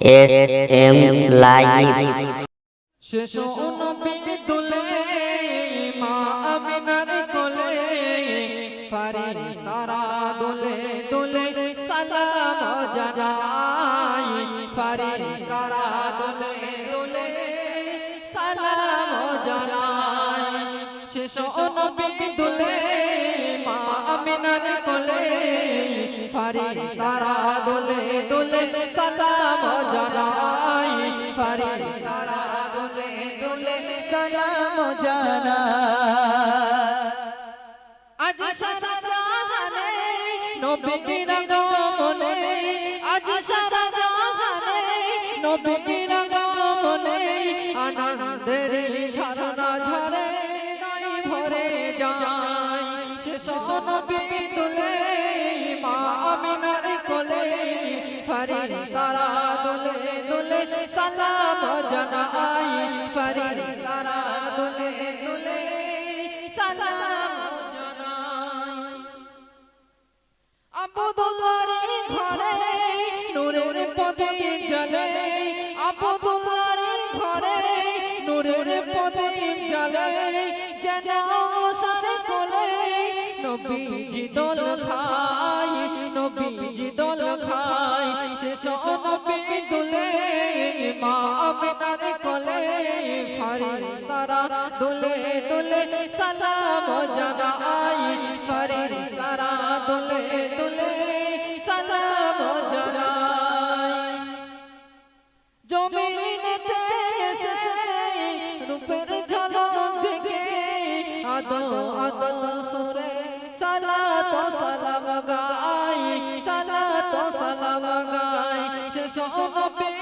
S M live শেষ নবী দুলে, মা আমিনার কোলে, ফারিস্তারা দুলে দুলে সালাম জানাই। ফারিস্তারা দুলে দুলে সালাম জানাই। শেষ নবী দুলে, মা আমিনার কোলে সালাম ফারিস্তারা দুলে দুলে সালাম জানা। আজ সারা জাহানে নবীর আগমনে, আজ সারা জাহানে নবীর আগমনে, আনন্দের ঝরনা ঝরে নাই ভরে যায়। শেষ নবী জানাই ফারিস্তারা দুলে দুলে সালাম জানাই। আবদুল্লাহর ঘরে নূরের জ্বলে। আবদুল্লাহর ঘরে নূরের যেন সাসে কোলে নবীজি দোল খাই নবীজি দোল খাই শেষ নবী দুলে মা আমিনার কোলে ফারিস্তারা দুলে দুলে সালাম জানাই। ফারিস্তারা দুলে দুলে সালাম জানাই। জমিনেতে রূপের ঝলক দেখে। আদো আদো সসে সালাত সালাম গাই সালাত সালাম গাই শেষ নবী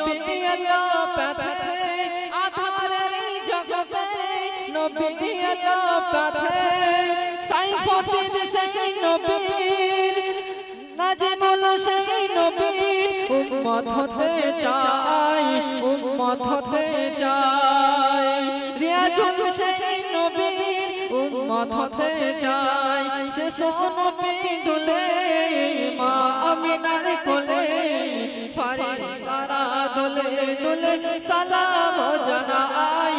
নবী এলো পথে আধারে জগতে। নবী এলো পথে সাইফুদ্দিন সেই নবীর, নাজিমুল সেই নবীর। উম্মত চাই, উম্মত হতে চাই। রিয়াজুল সেই নবীর, উম্মত হতে চাই। শেষ নবী দুলে মা আমিনার কোলে দুলে সালাম জানাই।